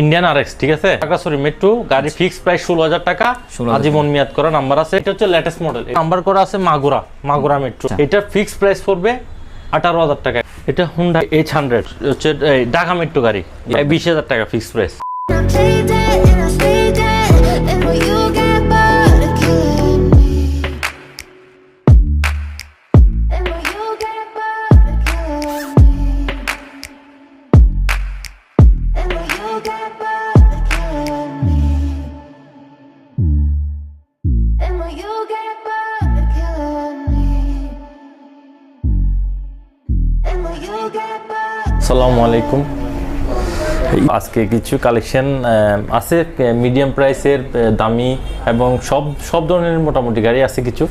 Indian আর X ঠিক আছে? Sorry metro গাড়ি ফিক্স প্রাইস ষোলো হাজার টাকা। 16,000 আজীবন মেয়াদ করা নাম্বার আছে। এটা হচ্ছে লেটেস্ট মডেল নাম্বার করা আছে মাগুরা মাগুরা মেট্রো আচ্ছা। এটা ফিক্স প্রাইস পড়বে আঠারো হাজার টাকা। এটা হুন্ডা এইচ হান্ড্রেড হচ্ছে এই ঢাকা মেট্রো গাড়ি। বিশ হাজার টাকা ফিক্স প্রাইস আসসালামু আলাইকুম। আজকে কিছু কালেকশন আছে মিডিয়াম প্রাইসের দামি এবং সব সব ধরনের মোটামুটি গাড়ি আছে কিছু।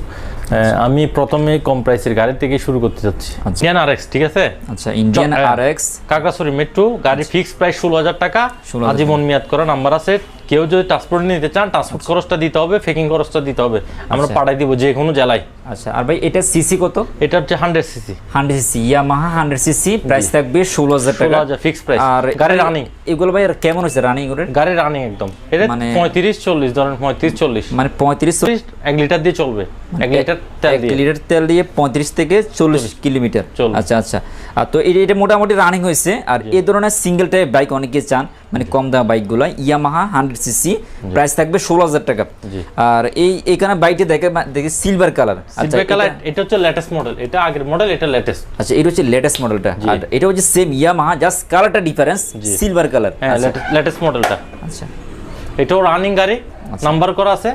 আমি প্রথমে কম প্রাইসের গাড়ি থেকে শুরু করতে চাচ্ছি। আচ্ছা। ইন্ডিয়ান আর ঠিক আছে? আচ্ছা ইন্ডিয়ান চ- আর এক্স কাকাসরি মেট্রো গাড়ি ফিক্সড প্রাইস ষোলো হাজার টাকা। 16,000 আজীবন মেয়াদ করা নাম্বার আছে। কেউ যদি ট্রান্সপোর্ট নিতে চান ট্রান্সপোর্ট খরচটা দিতে হবে ফেকিং খরচটা দিতে হবে। আমরা আচ্ছা। পাঠাই দিব যে কোনো জেলায়। আচ্ছা আর ভাই এটা সিসি কত? এটা হচ্ছে hundred CC hundred CC Yamaha hundred CC price থাকবে ষোলো হাজার টাকা। হাজার ফিক্স প্রাইস আর গাড়ি রানিং এগুলো ভাই আর কেমন হচ্ছে রানিং ওদের গাড়ি রানিং একদম। এটা মানে- পঁয়ত্রিশ চল্লিশ ধরেন পঁয়ত্রিশ চল্লিশ। মানে পঁয়ত্রিশ চল্লিশ? এক লিটার দিয়ে চলবে। এক লিটার তেল দিয়ে। লিটার তেল দিয়ে পঁয়ত্রিশ থেকে চল্লিশ কিলোমিটার। আচ্ছা আচ্ছা। আর তো এটা এটা মোটামুটি রানিং হয়েছে। আর এই ধরনের সিঙ্গেল টাইপ বাইক অনেকে চান। মানে কম দাম বাইকগুলো ইয়ামাহা হান্ড্রেড সিসি প্রাইস থাকবে ষোলো হাজার টাকা। আর এই এখানে বাইকটি দেখে দেখে সিলভার কালার সিলভার কালার এটা হচ্ছে লেটেস্ট মডেল এটা আগের মডেল এটা লেটেস্ট আচ্ছা এটা হচ্ছে লেটেস্ট মডেলটা আর এটা হচ্ছে সেম ইয়ামাহা জাস্ট কালারটা ডিফারেন্স সিলভার কালার হ্যাঁ লেটেস্ট মডেলটা আচ্ছা। এটাও রানিং গাড়ি নাম্বার করা আছে।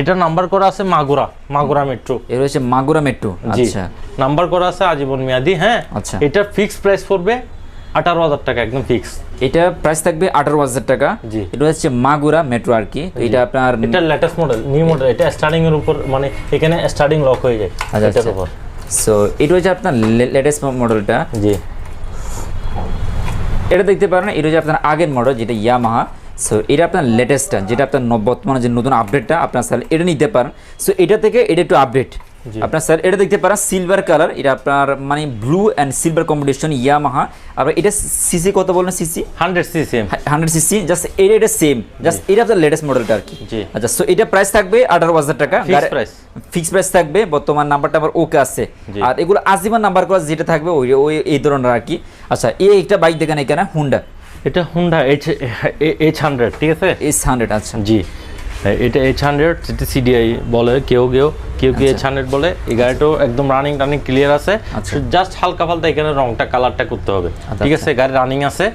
এটা নাম্বার করা আছে মাগুরা মাগুরা মেট্রো এর হচ্ছে মাগুরা মেট্রো আচ্ছা। নাম্বার করা আছে আজীবন মেয়াদি হ্যাঁ। আচ্ছা। এটা ফিক্স প্রাইস পড়বে আঠারো হাজার টাকা একদম ফিক্স এটা প্রাইস থাকবে আঠারো হাজার টাকা। জি। এটা হচ্ছে মাগুরা মেট্রো আর কি। এটা আপনার এটা লেটেস্ট মডেল নিউ মডেল এটা স্টার্টিং এর উপর মানে এখানে স্টার্টিং লক হয়ে যায় আচ্ছা, এটার আচ্ছা। উপর। সো এটা হচ্ছে আপনার লেটেস্ট মডেলটা জি। এটা দেখতে পারেন এটা হচ্ছে আপনার আগের মডেল যেটা ইয়ামাহা সো এটা আপনার লেটেস্টটা যেটা আপনার বর্তমানে যে নতুন আপডেটটা আপনার স্যার এটা নিতে পারেন। সো এটা থেকে এটা একটু আপডেট আপনার স্যার এটা দেখতে পারেন সিলভার কালার এটা আপনার মানে blue and silver combination Yamaha আর এটা সিসি কত বলেন সিসি হান্ড্রেড সিসিএম হান্ড্রেড সিসি জাস্ট এটা এটা সেম জাস্ট এটা আপনার লেটেস্ট মডেলটা আর কি। আচ্ছা সো এটা প্রাইস থাকবে আঠারো হাজার টাকা। Price। ফিক্স প্রাইস থাকবে বর্তমান নাম্বারটা আবার ওকে আছে। আর এগুলো আজীবন নাম্বার করা যেটা থাকবে ওই ওই এই ধরনের আর কি। আচ্ছা এই একটা বাইক দেখেন এখানে হুন্ডা এটা হুন্ডা এইচ এইচ হান্ড্রেড ঠিক আছে? এস হান্ড্রেড আচ্ছা। জি। এটা এইচ হান্ড্রেড যেটা সিডিআই বলে কেউ কেউ কেউ কেউ এইচ হান্ড্রেড বলে? এই গাড়িটাও একদম রানিং টানিং ক্লিয়ার আছে। আচ্ছা। জাস্ট হালকা ফালকা এখানে রংটা কালারটা করতে হবে। আচ্ছা, ঠিক আছে? গাড়ি রানিং আছে।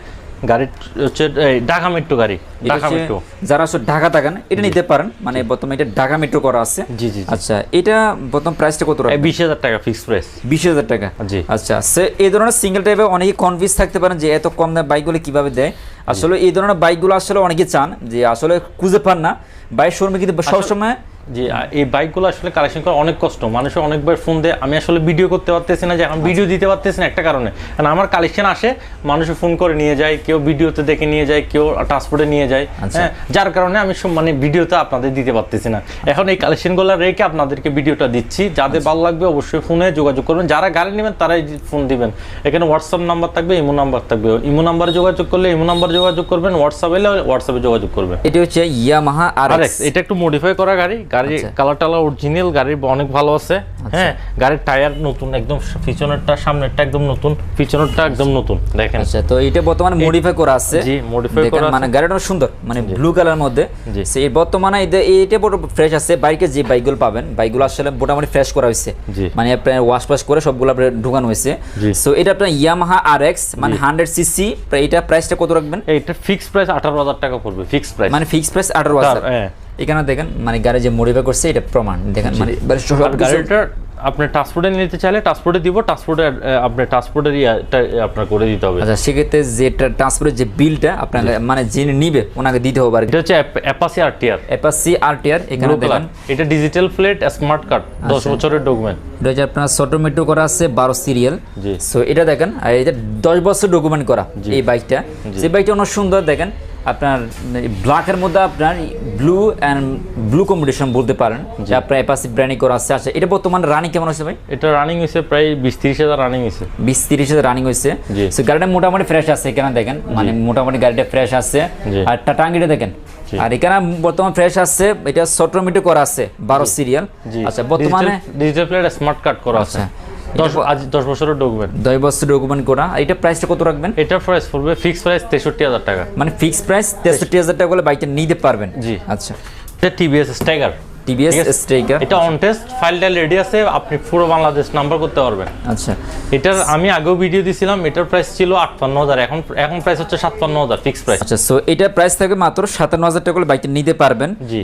গাড়ি হচ্ছে ঢাকা মেট্রো গাড়ি ঢাকা মেট্রো যারা আসলে ঢাকা থাকেন এটা নিতে পারেন মানে বর্তমানে এটা ঢাকা মেট্রো করা আছে। জি, জি, জি। আচ্ছা এটা বর্তমান প্রাইসটা কত রাখবেন? বিশ হাজার টাকা ফিক্স প্রাইস বিশ হাজার টাকা। জি। আচ্ছা সে এই ধরনের সিঙ্গেল টাইপে অনেকে কনফিউজ থাকতে পারেন যে এত কম দামে বাইকগুলো কীভাবে দেয়। আসলে এই ধরনের বাইকগুলো আসলে অনেকে চান যে আসলে খুঁজে পান না। বাইক শোরুমে কিন্তু সবসময় জি এই বাইকগুলো আসলে কালেকশন করা অনেক কষ্ট। মানুষের অনেকবার ফোন দেয় আমি আসলে ভিডিও করতে পারতেছি না যে এখন ভিডিও দিতে পারতেছি না একটা কারণে। কারণ আমার কালেকশন আসে মানুষে ফোন করে নিয়ে যায় কেউ ভিডিওতে দেখে নিয়ে যায় কেউ ট্রান্সপোর্টে নিয়ে যায় আচ্ছা। হ্যাঁ? যার কারণে আমি সব- মানে ভিডিওতে আপনাদের দিতে পারতেছি না। এখন এই কালেকশনগুলো রেখে আপনাদেরকে ভিডিওটা দিচ্ছি। যাদের ভালো লাগবে অবশ্যই ফোনে যোগাযোগ করবেন। যারা গাড়ি নেবেন তারাই ফোন দিবেন। এখানে হোয়াটসঅ্যাপ নাম্বার থাকবে ইমো নাম্বার থাকবে। ইমো নাম্বারে যোগাযোগ করলে ইমো নাম্বার যোগাযোগ করবেন হোয়াটসঅ্যাপ এলে হোয়াটসঅ্যাপে যোগাযোগ করবেন। এটা হচ্ছে ইয়ামাহা আর এটা একটু মডিফাই করা গাড়ি গাড়ি আচ্ছা। কালার টালার অরিজিনাল গাড়ির অনেক ভালো আছে। হ্যাঁ গাড়ির টায়ার নতুন একদম পিছনেরটা সামনেরটা একদম নতুন পিছনেরটা একদম নতুন দেখেন। আচ্ছা তো এটা বর্তমানে মডিফাই করা আছে। জি, দেখেন, করা মানে গাড়িটা সুন্দর মানে ব্লু কালার মধ্যে। সেই বর্তমানে এইটা বড় ফ্রেশ আছে বাইকে যে বাইকগুলো পাবেন বাইকগুলো আসলে মোটামুটি ফ্রেশ করা হয়েছে। মানে আপনার ওয়াশ ওয়াশ করে সবগুলো আপনার ঢুকানো হয়েছে। সো এটা আপনার ইয়ামাহা আর এক্স মানে হান্ড্রেড সিসি এটা প্রাইসটা কত রাখবেন? এইটা ফিক্স প্রাইস আঠারো হাজার টাকা পড়বে ফিক্স প্রাইস মানে ফিক্স প্রাইস আঠারো হাজার। এখানে দেখেন মানে গাড়ি যে মডিফাই করছে এটা প্রমাণ। দেখেন মানে গাড়িটা আপনি ট্রান্সপোর্টে নিতে চাইলে ট্রান্সপোর্টে দিব ট্রান্সপোর্টে আপনি ট্রান্সপোর্টের আপনার করে দিতে হবে। আচ্ছা সেক্ষেত্রে যে ট্রান্সপোর্টের যে বিলটা আপনাকে মানে যিনি নিবে ওনাকে দিতে হবে আর এটা হচ্ছে Apache RTR Apache RTR এখানে দেখেন। এটা ডিজিটাল প্লেট স্মার্ট কার্ড দশ আচ্ছা। বছরের ডকুমেন্ট এটা হচ্ছে আপনার অটোমেটো করা আছে বারো সিরিয়াল জি। সো এটা দেখেন আর এটা দশ বছর ডকুমেন্ট করা এই বাইকটা যে বাইকটা অনেক সুন্দর দেখেন। আপনার ব্ল্যাকের মধ্যে আপনার ব্লু অ্যান্ড ব্লু কম্বিনেশন বলতে পারেন যে আপনার এপাসি ব্র্যান্ডিং করা আছে। আচ্ছা এটা বর্তমানে রানিং কেমন হচ্ছে ভাই? এটা রানিং হয়েছে প্রায় বিশ তিরিশ হাজার রানিং হয়েছে। বিশ তিরিশ হাজার রানিং হয়েছে। সো গাড়িটা মোটামুটি ফ্রেশ আছে এখানে দেখেন? মানে মোটামুটি গাড়িটা ফ্রেশ আছে। আর টাটাঙ্গিটা দেখেন। আর এখানে বর্তমান ফ্রেশ আছে এটা সট্রোমিটো করা আছে বারো সিরিয়াল আচ্ছা বর্তমানে ডিজিটাল প্লেট স্মার্ট কার্ড করা আছে। আচ্ছা। আজ দশ ডকুমেন্ট দশ বছর ডকুমেন্ট করা। এটা প্রাইসটা কত রাখবেন? এটার প্রাইস পড়বে ফিক্স প্রাইস তেষট্টি হাজার টাকা। মানে ফিক্স প্রাইস তেষট্টি হাজার টাকা করে বাইকটা নিতে পারবেন। জি। আচ্ছা। এটা টিভিএস স্টাইগার টিভিএস স্ট্রাইকার এটা অন টেস্ট ফাইলটা রেডি আছে আপনি পুরো বাংলাদেশ নাম্বার করতে পারবেন। আচ্ছা। এটার আমি আগেও ভিডিও দিছিলাম এটার প্রাইস ছিল আটপান্ন হাজার এখন এখন প্রাইস হচ্ছে সাতপান্ন হাজার ফিক্স প্রাইস আচ্ছা সো এটা প্রাইস থাকবে মাত্র সাতান্ন হাজার টাকা করে বাইকটা নিতে পারবেন। জি,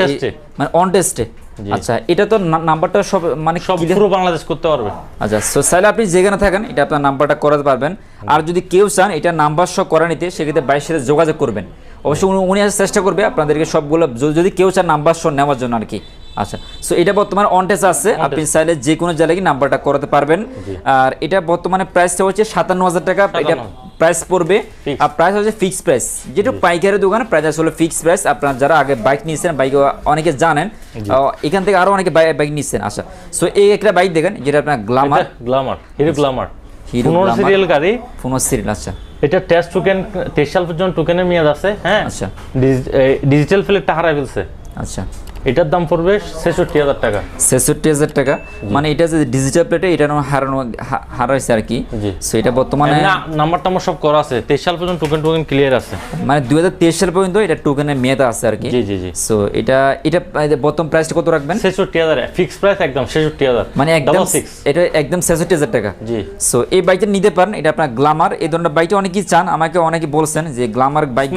test এ। মানে অন টেস্টে। আচ্ছা এটা তো নাম্বারটা সব মানে সব পুরো বাংলাদেশ করতে পারবে। আচ্ছা সো চাইলে আপনি যেখানে থাকেন এটা আপনার নাম্বারটা করাতে পারবেন। আর যদি কেউ চান এটা নাম্বার সহ করা নিতে সেক্ষেত্রে বাইরের সাথে যোগাযোগ করবেন। অবশ্যই উনি- চেষ্টা করবে আপনাদেরকে সবগুলো যদি কেউ চান নাম্বার সহ নেওয়ার জন্য আর কি। আচ্ছা সো এটা বর্তমানে অনটেস আছে। আপনি চাইলে যে কোনো জায়গায় নাম্বারটা করাতে পারবেন। আর এটা বর্তমানে প্রাইসটা হচ্ছে সাতান্ন হাজার টাকা। এটা 57 প্রাইস পড়বে। আর প্রাইস হচ্ছে ফিক্সড প্রাইস যেটা পাইকারি দোকানে প্রাইস আসলে ফিক্সড প্রাইস আপনার যারা আগে বাইক নিয়েছেন বাইক অনেকে জানেন এখান থেকে আরও অনেকে বাইক নিচ্ছেন। আচ্ছা সো এই একটা বাইক দেখেন যেটা আপনার গ্লামার গ্লামার হিরো গ্লামার পনেরো Glamour। সিরিয়াল গাড়ি। ফোনের সিরিয়াল আচ্ছা। এটা টেস্ট টোকেন তেইশ সাল পর্যন্ত টোকেনের মেয়াদ আছে হ্যাঁ? আচ্ছা। ডিজিটাল প্লেটটা হারাই ফেলছে। আচ্ছা। এটার দাম পড়বে ছেষট্টি হাজার টাকা। ছেষট্টি হাজার টাকা। মানে এটা যে ডিজিটাল প্লেটে এটা হারানো হারাইছে আর কি। সো এটা বর্তমানে নাম্বার টাম্বার সব করা আছে। তেইশ সাল পর্যন্ত টোকেন টোকেন ক্লিয়ার আছে। মানে দুই হাজার তেইশ সাল পর্যন্ত এটা টোকেনের মেয়াদ আছে আর কি। জি জি জি। সো এটা এটা বর্তমান প্রাইসটা কত রাখবেন? ছেষট্টি হাজার। ফিক্স প্রাইস একদম ছেষট্টি হাজার। মানে একদম এটা একদম ছেষট্টি হাজার টাকা। জি। সো এই বাইকটা নিতে পারেন। এটা আপনার গ্লামার এই ধরনের বাইকটা অনেকেই চান। আমাকে অনেকে বলছেন যে গ্লামার বাইক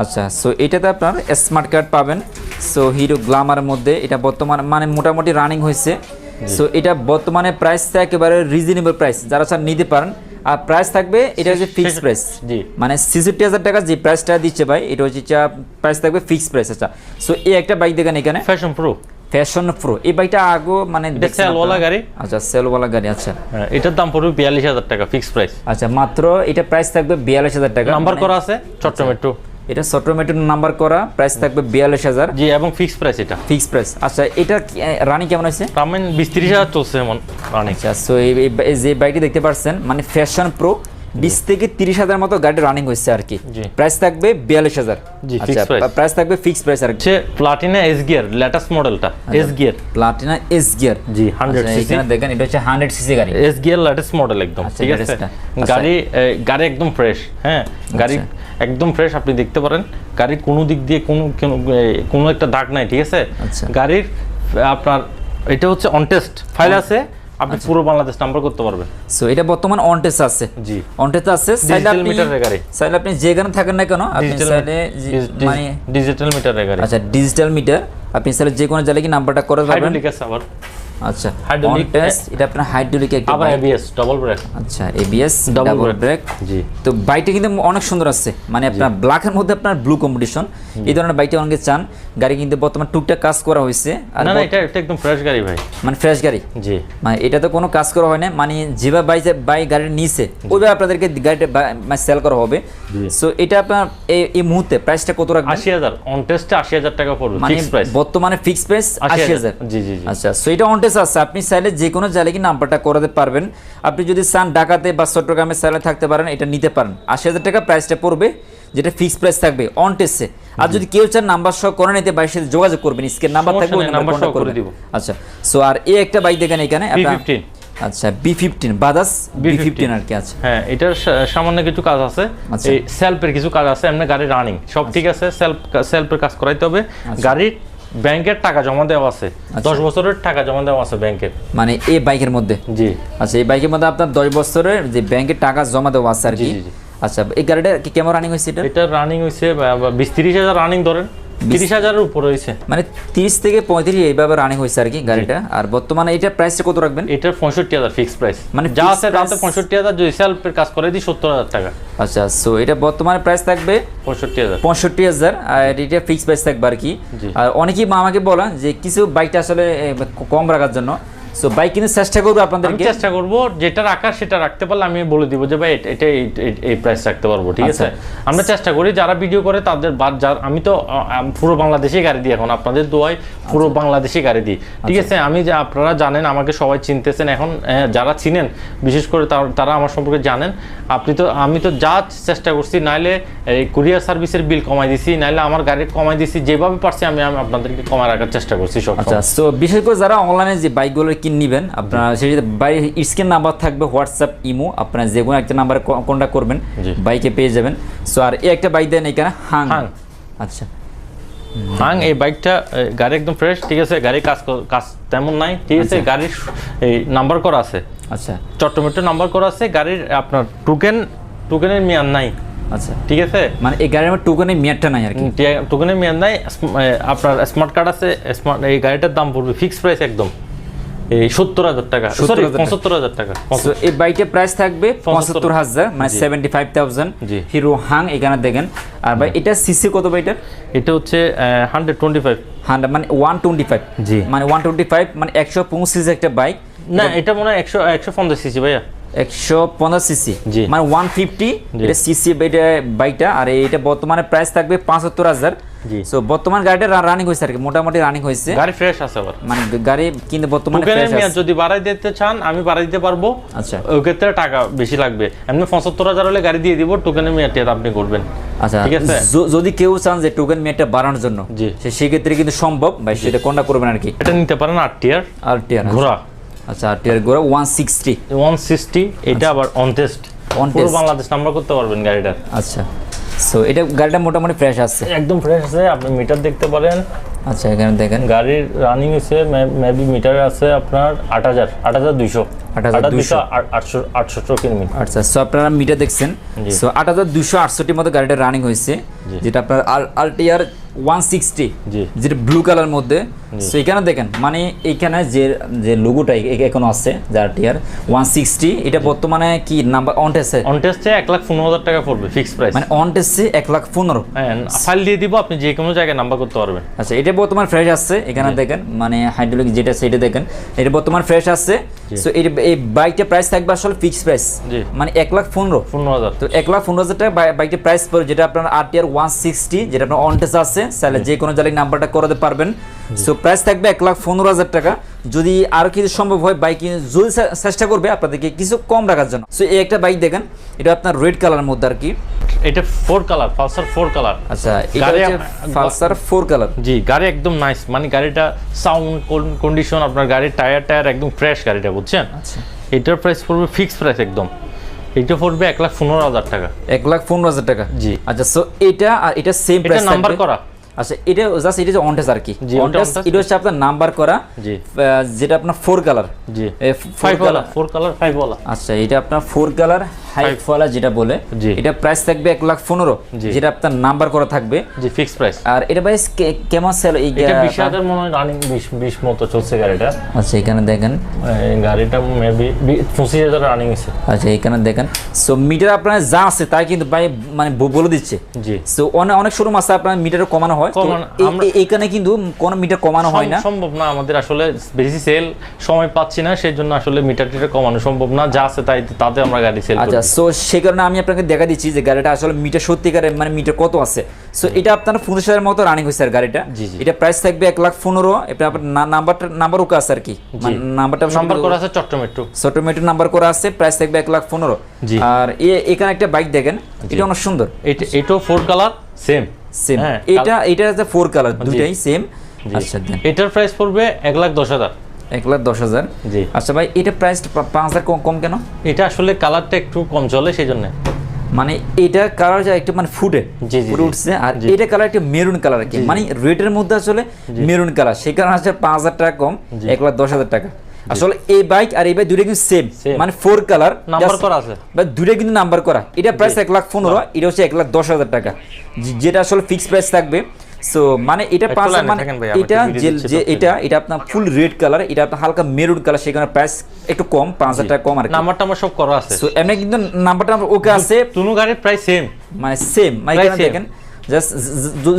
আচ্ছা সো এটাতে আপনার স্মার্ট কার্ড পাবেন। সো হিরো গ্লামারের মধ্যে এটা বর্তমান মানে মোটামুটি রানিং হয়েছে। সো এটা বর্তমানে প্রাইসটা একেবারে রিজনেবল প্রাইস যারা চান নিতে পারেন। আর প্রাইস থাকবে এটা হচ্ছে ফিক্স প্রাইস মানে ছেষট্টি হাজার টাকা যে প্রাইসটা দিচ্ছে ভাই এটা হচ্ছে প্রাইস থাকবে ফিক্স প্রাইস আচ্ছা সো এই একটা বাইক দেখেন এখানে। ফ্যাশন প্রো ফ্যাশন প্রো এই বাইকটা আগো মানে সেলওয়ালা গাড়ি? আচ্ছা সেলওয়ালা গাড়ি আচ্ছা। হ্যাঁ, এটার দাম পড়বে বিয়াল্লিশ হাজার টাকা ফিক্স প্রাইস আচ্ছা মাত্র এটা প্রাইস থাকবে বিয়াল্লিশ হাজার টাকা। নাম্বার মানে করা আছে চট্টগ্রাম মেট্রো এটা সটোমেটো নাম্বার করা প্রাইস থাকবে বিয়াল্লিশ হাজার। জি এবং ফিক্স প্রাইস এটা। ফিক্স প্রাইস আচ্ছা এটা রানি কেমন আছে রামেন বিশ তিরিশ হাজার চলছে এমন রানি আচ্ছা সো এই যে বাইকটি দেখতে পাচ্ছেন মানে ফ্যাশন প্রো বিশ থেকে তিরিশ হাজার মতো গাড়ি রানিং হচ্ছে আর কি। প্রাইস থাকবে বিয়াল্লিশ হাজার। জি, আচ্ছা প্রাইস থাকবে ফিক্স প্রাইস আর হচ্ছে প্লাটিনা এস গিয়ার লেটেস্ট মডেলটা S gear Platina S gear জি, 100 cc এখানে দেখেন এটা হচ্ছে হান্ড্রেড সিসি গাড়ি। এস গিয়ার লেটেস্ট মডেল একদম আচ্ছা, ঠিক আছে। আচ্ছা। গাড়ি গাড়ি একদম ফ্রেশ হ্যাঁ? গাড়ি একদম ফ্রেশ আপনি দেখতে পারেন। গাড়ির কোনো দিক দিয়ে কোনো কোনো- একটা দাগ নাই ঠিক আছে? আচ্ছা। গাড়ির আপনার এটা হচ্ছে অন টেস্ট ফাইল আছে আপনি। পুরো বাংলাদেশ নাম্বার করতে পারবেন। সো এটা বর্তমান অনটেস আছে। জি। অনটেস আছে Digital আপনি গাড়ি। চাইলে আপনি যেখানে থাকেন না কেন আপনি ডিজিটাল চাইলে মানে ডিজিটাল মিটারের গাড়ি। আচ্ছা ডিজিটাল মিটার আপনি চাইলে যে কোনো জায়গায় কি নাম্বারটা করে পারবেন হাইড্রোলিক আছে আবার। আচ্ছা অনটেস এটা আপনার হাইড্রোলিক একটা আবার এবিএস ডবল ব্রেক আচ্ছা এবিএস ডাবল ব্রেক জি। তো বাইকটা কিন্তু অনেক সুন্দর আছে। মানে আপনার ব্ল্যাকের মধ্যে আপনার ব্লু কম্পিটিশন এই ধরনের বাইকটা অনেকে চান। গাড়ি কিন্তু বর্তমান টুকটাক কাজ করা হয়েছে। আর না না এটা এটা একদম ফ্রেশ গাড়ি ভাই। মানে ফ্রেশ গাড়ি। জি। মানে এটা তো কোনো কাজ করা হয় না। মানে যেভাবে বাইক বাইক গাড়ি নিছে ওইভাবে আপনাদেরকে গাড়িটা সেল করা হবে। সো এটা আপনার এই মুহূর্তে প্রাইসটা কত রাখবেন? আশি হাজার। অন টেস্টে আশি হাজার টাকা পড়বে। মানে ফিক্স প্রাইস বর্তমানে ফিক্স প্রাইস আশি হাজার। জি জি আচ্ছা সো এটা অনটেস আছে। আপনি চাইলে যে কোনো জায়গায় কি নাম্বারটা করাতে পারবেন। আপনি যদি চান ঢাকাতে বা চট্টগ্রামে চাইলে থাকতে পারেন এটা নিতে পারেন। আশি হাজার টাকা প্রাইসটা পড়বে যেটা ফিক্স প্রাইস থাকবে অন টেস্টে আর যদি কেউ চান নাম্বার সহ করে নিতে বাইরের সাথে যোগাযোগ করবেন স্ক্রিন নাম্বার থাকবে ওই নাম্বার সহ করে দিব। আচ্ছা সো আর এই একটা বাইক দেখেন এখানে B15 আচ্ছা বি ফিফটিন বাদাস বি B15 ফিফটিন আর কি আছে হ্যাঁ এটার সামান্য কিছু কাজ আছে। আচ্ছা। এই সেলফের কিছু কাজ আছে এমনি গাড়ি রানিং সব ঠিক আছে সেলফ সেলফের কাজ করাইতে হবে। আচ্ছা। গাড়ির ব্যাংকের টাকা জমা দেওয়া আছে। দশ বছরের টাকা জমা দেওয়া আছে ব্যাংকের। মানে এই বাইকের মধ্যে? জি। আচ্ছা এই বাইকের মধ্যে আপনার দশ বছরের যে ব্যাংকে টাকা জমা দেওয়া আছে আর কি। আচ্ছা এই গাড়িটা কি কেমন রানিং হয়েছে এটা? এটা রানিং হয়েছে বিশ তিরিশ হাজার রানিং ধরেন। তিরিশ হাজারের উপরে হয়েছে। মানে তিরিশ থেকে পঁয়ত্রিশ এইভাবে রানিং হয়েছে আর কি গাড়িটা। আর বর্তমানে এটা প্রাইসটা কত রাখবেন? এটার পঁয়ষট্টি হাজার ফিক্স প্রাইস মানে যা আছে price- পঁয়ষট্টি হাজার যদি সেলফের কাজ করে দিই সত্তর হাজার টাকা। আচ্ছা সো এটা বর্তমানে প্রাইস থাকবে পঁয়ষট্টি হাজার। পঁয়ষট্টি হাজার আর এটা ফিক্স প্রাইস থাকবে আর কি। আর অনেকেই আমাকে বলা যে কিছু বাইকটা আসলে কম রাখার জন্য। সো বাইক কিনে চেষ্টা করব আপনাদেরকে? চেষ্টা করব যেটা রাখার সেটা রাখতে পারলে আমি বলে দিব যে ভাই এটা- এই- প্রাইস রাখতে পারব ঠিক আছে? আচ্ছা। আমরা চেষ্টা করি যারা ভিডিও করে তাদের বাদ যার আমি তো পুরো বাংলাদেশে গাড়ি দিই এখন আপনাদের দোয়ায় পুরো আচ্ছা। বাংলাদেশে গাড়ি দিই ঠিক আছে? আমি যে আপনারা জানেন আমাকে সবাই চিনতেছেন এখন যারা চিনেন বিশেষ করে তারা আমার সম্পর্কে জানেন আপনি তো আমি তো যা চেষ্টা করছি নাইলে এই কুরিয়ার সার্ভিসের বিল কমাই দিছি নাইলে আমার গাড়ি কমাই দিছি যেভাবে পারছি আমি আপনাদেরকে কমায় রাখার চেষ্টা করছি সব আচ্ছা তো বিশেষ করে যারা অনলাইনে যে বাইকগুলো কিনে নেবেন। আপনারা সেই বাই স্ক্রিন নাম্বার থাকবে হোয়াটসঅ্যাপ ইমো আপনারা যে কোনো একটা নাম্বারে কন্ট্যাক্ট করবেন। বাইকে পেয়ে যাবেন। সো আর এই একটা বাইক দেন এখানে হাং। হাং। আচ্ছা। হাং এই বাইকটা গাড়ি একদম ফ্রেশ ঠিক আছে গাড়ি কাজ কাজ তেমন নাই ঠিক আছে গাড়ির এই নাম্বার করা আছে। আচ্ছা। চট্টমেট্রো নাম্বার করা আছে গাড়ির আপনার টোকেন টোকেনের মেয়াদ নাই। আচ্ছা। ঠিক আছে? মানে এই গাড়ির আমার টোকেনের মেয়াদটা নাই আর কি। টোকেনের মেয়াদ নাই আপনার স্মার্ট কার্ড আছে স্মার্ট এই গাড়িটার দাম পড়বে ফিক্স প্রাইস একদম। এই সত্তর হাজার টাকা। সরি পঁচাত্তর হাজার টাকা। এই বাইকের প্রাইস থাকবে পঁচাত্তর হাজার মানে seventy five thousand hero Hang এখানে দেখেন। আর ভাই এটা সিসি কত বাইটার এটা? হচ্ছে হান্ড্রেড টোয়েন্টি ফাইভ হান্ড্রেড মানে ওয়ান টোয়েন্টি ফাইভ জি। মানে ওয়ান টোয়েন্টি ফাইভ মানে একশো পঁচিশ একটা বাইক না এটা মনে হয় একশো একশো পঞ্চাশ সিসি ভাইয়া। একশো পঞ্চাশ সিসি। মানে ওয়ান ফিফটি এটা সিসি বাইকটা আর এটা বর্তমানে প্রাইস থাকবে পাঁচাত্তর হাজার। জি। সো বর্তমান গাড়িটা রানিং হয়েছে আর কি মোটামুটি রানিং হয়েছে গাড়ি ফ্রেশ আছে আবার। মানে গাড়ি কিন্তু বর্তমানে মেয়াদ আছে। যদি বাড়াই দিতে চান আমি বাড়াই দিতে পারব। আচ্ছা। ওই ক্ষেত্রে টাকা বেশি লাগবে। এমনি পঁচাত্তর হাজার হলে গাড়ি দিয়ে দিব টোকেনের মেয়াদটি আপনি করবেন। আচ্ছা ঠিক আছে? যদি কেউ চান যে টোকেন মেয়াদটা বাড়ানোর জন্য জি। সে- সেক্ষেত্রে কিন্তু সম্ভব। ভাই সেটা কোনটা করবেন আর কি? এটা নিতে পারেন আট টিয়ার আর টিয়ার ঘোড়া। আচ্ছা আর টিয়ার গোড়া ওয়ান সিক্সটি ওয়ান সিক্সটি এটা আবার অন টেস্ট পুরো বাংলাদেশ নাম্বার করতে পারবেন গাড়িটার। আচ্ছা। সো এটা গাড়িটা মোটামুটি ফ্রেশ আছে? একদম ফ্রেশ আছে আপনি মিটার দেখতে পারেন। আচ্ছা এখানে দেখেন। গাড়ির রানিং হচ্ছে মেবি মিটার আছে আপনার আট হাজার আট হাজার দুইশো। 8,200 আটশো আটশো কিলোমিটার আচ্ছা সো আপনারা মিটার দেখছেন। সো আট হাজার দুশো আটষট্টির মতো গাড়িটা রানিং হয়েছে যেটা আপনার আলটিয়ার ওয়ান সিক্সটি। যেটা ব্লু কালার মধ্যে। সো এখানে দেখেন মানে এখানে যে যে লোগোটা এখনও আছে যার টিয়ার ওয়ান সিক্সটি এটা বর্তমানে কি নাম্বার অন টেসে অন টেস্টে এক লাখ পনেরো হাজার টাকা পড়বে ফিক্স প্রাইস মানে অন টেসে এক লাখ পনেরো। ফাইল দিয়ে দিব আপনি যে কোনো জায়গায় নাম্বার করতে পারবেন। আচ্ছা এটা বর্তমান ফ্রেশ আসছে এখানে দেখেন মানে হাইড্রোলিক যেটা সেটা দেখেন এটা বর্তমান ফ্রেশ আসছে। সো এই বাইকটা প্রাইস থাকবে আসলে ফিক্স প্রাইস। মানে এক লাখ পনেরো। পনেরো হাজার। তো এক লাখ পনেরো হাজার টাকা বাই- বাইকটির প্রাইস পড়ে যেটা আপনার আর টি আর ওয়ান সিক্সটি যেটা আপনার অনটেস আছে তাহলে যে কোনো জায়গায় নাম্বারটা করাতে পারবেন। সো প্রাইস থাকবে এক লাখ পনেরো হাজার টাকা। যদি আরও কিছু সম্ভব হয় বাইক যদি চেষ্টা করবে আপনাদেরকে কিছু কম রাখার জন্য। সো এই একটা বাইক দেখেন এটা আপনার রেড কালার মধ্যে আর কি। এটা four colour Pulsar four colour আচ্ছা গাড়ি- ফালসার ফোর কালার জি গাড়ি একদম নাইস মানে গাড়িটা সাউন্ড কন্ডিশন আপনার গাড়ির টায়ার টায়ার একদম ফ্রেশ গাড়িটা বুঝছেন? আচ্ছা। এটার প্রাইস পড়বে ফিক্স প্রাইস একদম। এটা পড়বে এক লাখ পনেরো হাজার টাকা। এক লাখ পনেরো হাজার টাকা। জি। আচ্ছা সো এটা আর এটা সেম প্রাইস নাম্বার করা। আচ্ছা এটা জাস্ট এটা যে অনটেস আর কি। ওটা এটা হচ্ছে আপনার নাম্বার করা যেটা আপনার ফোর কালার জি। Five five colour four colour five ওয়ালা আচ্ছা এটা আপনার ফোর কালার যেটা বলে এটা প্রাইস থাকবে এক লাখ পনেরো যেটা আপনার নাম্বার করা থাকবে। জি ফিক্স প্রাইস আর এটা কেমন সেল এই বিশ হাজার মনে হয় রানিং বিশ বিশ মতো চলছে গাড়িটা। আচ্ছা এখানে দেখেন। গাড়িটা মেবি পঁচিশ হাজার রানিং হয়েছে আচ্ছা এখানে দেখেন। সো মিটার আপনার যা আছে তাই কিন্তু ভাই মানে বলে দিচ্ছে। জি। সো অনেক অনেক শোরুম আছে আপনার মিটার কমানো হয়। এইখানে কিন্তু কোনো মিটার কমানো হয় না। সম্ভব না আমাদের আসলে বেশি সেল সময় পাচ্ছি না সেই জন্য আসলে মিটার টিটার কমানো সম্ভব না। যা আছে তাই তাতে আমরা গাড়ি সেল আচ্ছা সো সে কারণে আমি আপনাকে দেখা দিচ্ছি যে গাড়িটা আসলে মিটার সত্যিকারের মানে মিটার কত আছে। সো এটা আপনার পঁচিশ হাজার মতো রানিং হয়েছে আর গাড়িটা। এটা প্রাইস থাকবে এক লাখ পনেরো এটা আপনার নাম্বারটা নাম্বার ওকে আছে আর কি। মানে নাম্বারটা নাম্বার করা আছে চট্টমেট্রো ছোটোমেটো নাম্বার করা আছে প্রাইস থাকবে এক লাখ পনেরো। আর এখানে একটা বাইক দেখেন এটা অনেক সুন্দর। এটা এটাও ফোর কালার সেম সেম এটা এটা হচ্ছে ফোর কালার দুটাই সেম আচ্ছা এটার প্রাইস পড়বে এক লাখ দশ হাজার। এক লাখ দশ হাজার। জি। আচ্ছা ভাই এটা প্রাইস পাঁচ হাজার কম কেন? এটা আসলে কালারটা একটু কম চলে সেই জন্য মানে এটা কালার যা একটু মানে ফুটে। উঠছে। আর এটা কালার একটু মেরুন কালার কি? মানে মধ্যে আসলে মেরুন কালার সেই কারণে আছে পাঁচ হাজার টাকা কম এক লাখ দশ হাজার টাকা। আসলে এই বাইক আর এই বাইক দুটো কিন্তু সেম মানে ফোর কালার নাম্বার করা আছে। বা দুটো কিন্তু নাম্বার করা। এটা প্রাইস এক লাখ পনেরো এটা হচ্ছে এক লাখ দশ হাজার টাকা। যেটা আসলে ফিক্স প্রাইস থাকবে। সো মানে এটা পাঁচ মানে এটা যে এটা এটা আপনার ফুল রেড কালার এটা আপনার হালকা মেরুন কালার সেখানে প্রাইস একটু কম পাঁচ হাজার টাকা কম আর নাম্বারটা আমার সব করা আছে। সো এমনি কিন্তু নাম্বারটা ওকে আছে। তুনু গাড়ির প্রাইস সেম মানে সেম মানে দেখেন জাস্ট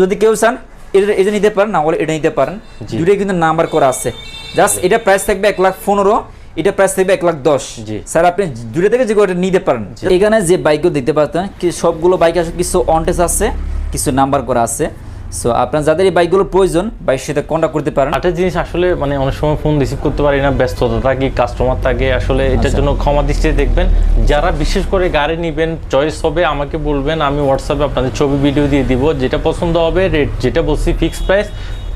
যদি কেউ চান এটা এটা নিতে পারেন না হলে এটা নিতে পারেন। দুটোই কিন্তু নাম্বার করা আছে। জাস্ট এটা প্রাইস থাকবে এক লাখ পনেরো এটা প্রাইস থাকবে এক লাখ দশ। স্যার আপনি দুটো থেকে যে কোনো নিতে পারেন? এখানে যে বাইকগুলো দেখতে পাচ্ছেন কি সবগুলো বাইক আছে কিছু অনটেস আছে কিছু নাম্বার করা আছে। সো আপনার যাদের এই বাইকগুলোর প্রয়োজন বাইক সাথে কন্ট্যাক্ট করতে পারেন একটা জিনিস আসলে মানে অনেক সময় ফোন রিসিভ করতে পারি না ব্যস্ততা থাকে কাস্টমার থাকে আসলে আচ্ছা। এটার জন্য ক্ষমা দৃষ্টিতে দেখবেন যারা বিশেষ করে গাড়ি নেবেন চয়েস হবে আমাকে বলবেন আমি হোয়াটসঅ্যাপে আপনাদের ছবি ভিডিও দিয়ে দিব যেটা পছন্দ হবে রেট যেটা বলছি ফিক্সড প্রাইস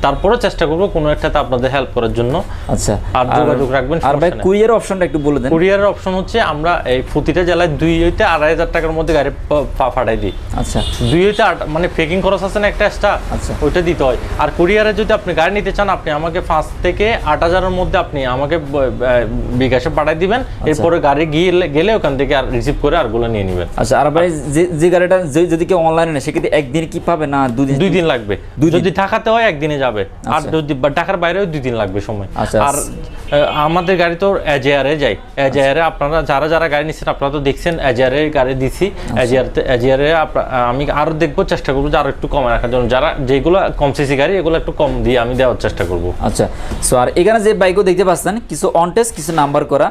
তারপরে চেষ্টা করব কোনো একটাতে আপনাদের হেল্প করার জন্য। আচ্ছা আর যোগাযোগ রাখবেন, আর ভাই। কুইয়ের অপশনটা একটু বলে দেন। কুরিয়ারের অপশন হচ্ছে আমরা এই প্রতিটা জেলায় দুই হইতে আড়াই হাজার টাকার মধ্যে গাড়ি পাঠাই দিই। আচ্ছা। দুই হইতে মানে পেকিং খরচ আছে না একটা এক্সট্রা আচ্ছা। ওইটা দিতে হয়। আর কুরিয়ারে যদি আপনি গাড়ি নিতে চান আপনি আমাকে পাঁচ থেকে আট হাজারের মধ্যে আপনি আমাকে বিকাশে পাঠাই দিবেন। এরপরে গাড়ি গিয়ে গেলে ওখান থেকে আর রিসিভ করে আর আরগুলো নিয়ে নেবেন। আচ্ছা আর ভাই যে যে গাড়িটা যদি কেউ অনলাইনে নেয় সেক্ষেত্রে একদিন কি পাবে না দুদিন? দুই দিন লাগবে। দুই দিন। যদি ঢাকাতে হয় একদিনে যাবে। আর আচ্ছা। যদি ঢাকার বাইরেও দুই দিন লাগবে সময়। আচ্ছা। আর আমাদের গাড়ি তো এজেয়ারে যাই এজেয়ারে আপনারা যারা যারা গাড়ি নিচ্ছেন আপনারা তো দেখছেন এজেয়ারে গাড়ি দিছি। আচ্ছা। এজেয়ারতে এজেয়ারে আমি আরও দেখব চেষ্টা করব যে আরও একটু কমে রাখার জন্য। যারা যেগুলো কম সিসি গাড়ি এগুলো একটু কম দিয়ে আমি দেওয়ার চেষ্টা করব। আচ্ছা। সো আর এখানে যে বাইকও দেখতে পাচ্ছেন কিছু অনটেস্ট কিছু নাম্বার করা।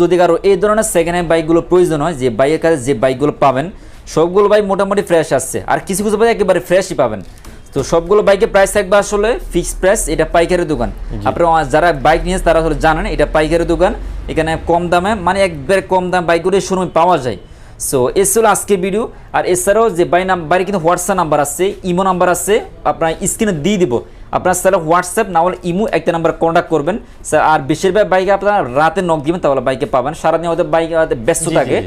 যদি কারও এই ধরনের সেকেন্ড হ্যান্ড বাইকগুলো প্রয়োজন হয় যে বাইকের কাছে যে বাইকগুলো পাবেন সবগুলো বাইক মোটামুটি ফ্রেশ আসছে। আর কিছু কিছু বাইক একেবারে ফ্রেশই পাবেন। তো সবগুলো বাইকের প্রাইস থাকবে আসলে ফিক্সড প্রাইস এটা পাইকারি দোকান। আপনারা যারা বাইক নিয়েছে তারা আসলে জানেন এটা পাইকারি দোকান। এখানে কম দামে মানে একবারে কম দাম বাইকগুলো শোরুমে পাওয়া যায়। সো এ ছিল আজকের ভিডিও আর এছাড়াও যে বাই নাম বাড়ি কিন্তু হোয়াটসঅ্যাপ নাম্বার আছে ইমো নাম্বার আছে আপনার স্ক্রিনে দিয়ে দিব। আপনার স্যার হোয়াটসঅ্যাপ না হলে ইমো একটা নাম্বার কন্ট্যাক্ট করবেন। স্যার আর বেশিরভাগ বাইকে আপনারা রাতে নক দিবেন তাহলে বাইকে পাবেন। সারাদিন হয়তো বাইক ব্যস্ত থাকে।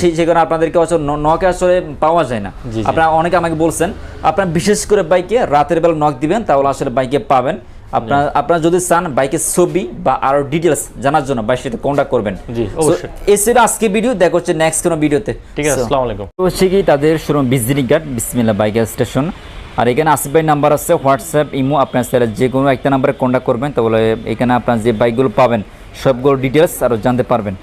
সেই আপনাদেরকে আসলে ন- আসলে পাওয়া যায় না। আপনারা অনেকে আমাকে বলছেন আপনার বিশেষ করে বাইকে রাতের বেলা নক দিবেন তাহলে আসলে বাইকে পাবেন। আপনার আপনারা যদি চান বাইকের ছবি বা আরও ডিটেলস জানার জন্য বাইকের সাথে কন্ট্যাক্ট করবেন। জি, অবশ্যই। এই ছিল আজকে ভিডিও দেখা হচ্ছে নেক্সট কোনো ভিডিওতে ঠিক আছে আসসালামু আলাইকুম। তো হচ্ছে কি তাদের শোরুম বিজলি ঘাট বিসমিল্লা বাইক স্টেশন আর এখানে আসিফ ভাই নাম্বার আছে হোয়াটসঅ্যাপ ইমো আপনার স্যার যে কোনো একটা নাম্বারে কন্ট্যাক্ট করবেন তাহলে এখানে আপনার যে বাইকগুলো পাবেন সবগুলো ডিটেলস আরও জানতে পারবেন।